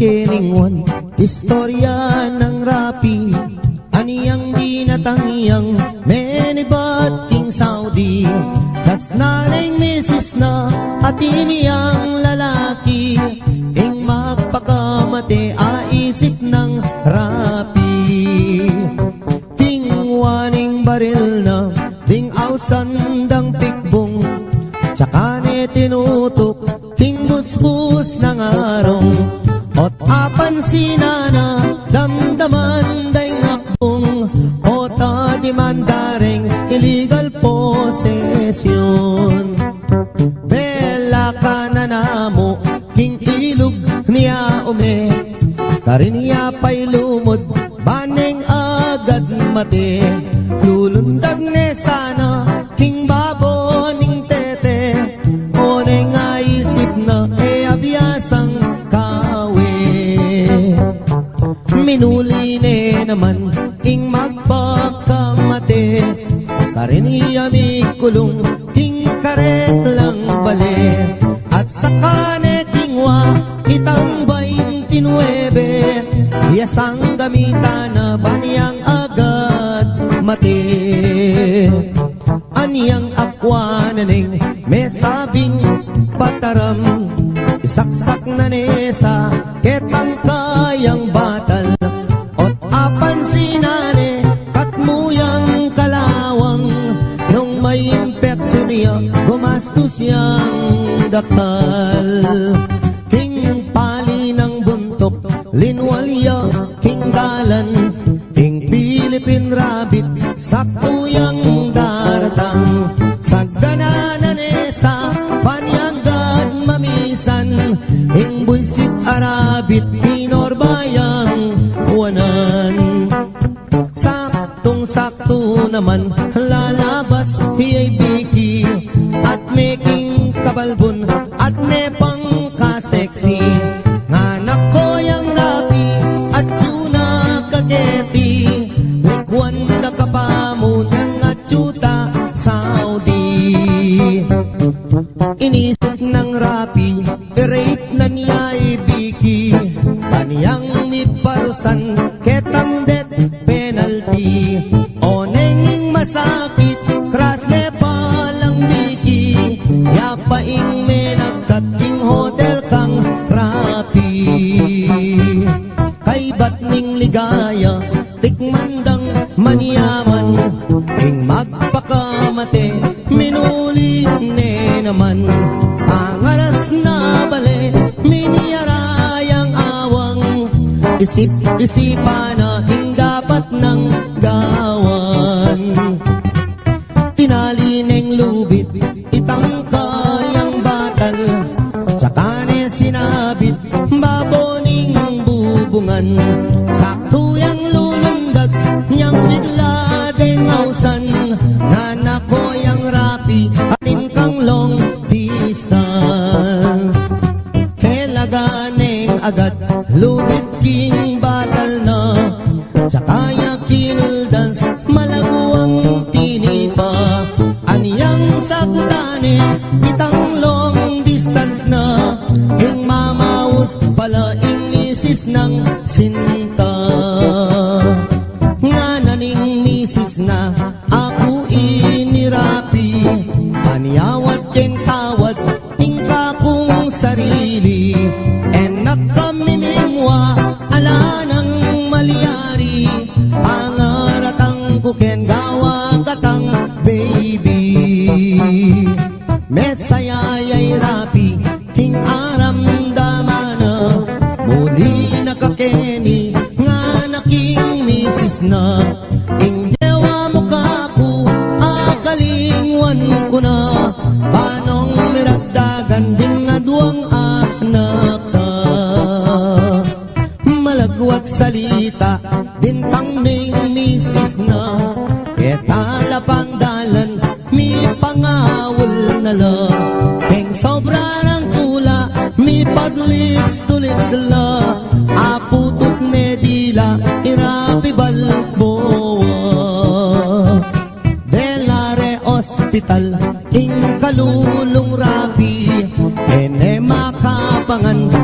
pakilingon Istorya ng rapi Aniyang di natangyang Menibat Saudi? Tas naring misis na At iniyang lalaki. Ing magpakamate Aisip ng rapi. Ting waning baril na Ting ausandang pikbong. Tsaka ni tinutok Ting busbus ng arong sinana Damdaman day ngakbong Ot adimandaring Illegal possession Bela ka na namo King ilog niya ume. Karinya pa'y lumod Mi kulong King karet lang bale. At saka ne kingwa Itang 29 Yasang gamitan na baniyang agad mati. Aniyang akwa na ning May sabing pataram. Isaksak na nesa Ketang kayang dakal King pali ng buntok Linwalya King dalan King Philippine rabbit Saktuyang daratang Sagdananan esa Panyanggad mamisan Ing buisit arabit Pinorbayang wanan Saktong sakto naman Inisip ng rapi, rape na niya ibiki Paniyang miparusan, ketang death penalty. Onenging masakit, kras ne palang biki. Yapaing menagkating hotel kang rapi Kay ba't ning ligaya, tikmandang maniyaman Isip-isipan na dapat ng gawan. Tinali neng lubit, itang kayang batal. Tsaka ne sinabit, baboning bubungan mamaus pala ing misis ng sinta. Nga naning misis na ako inirapi. Aniyawat keng tawad, ing kakong sarili. Enak kami mimwa, ala nang maliyari Pangaratang kuken gawa katang baby. Mesayayay rapi, salita, bintang ning misis na. Ketala pang dalan, mi pangawal na la. Keng sobra ng tula, mi paglips tulips la. Aputot ne dila, irapi balboa Delare Hospital, ing kalulong rapi Ene makapangan,